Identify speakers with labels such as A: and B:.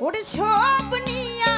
A: ওরে সব নিয়া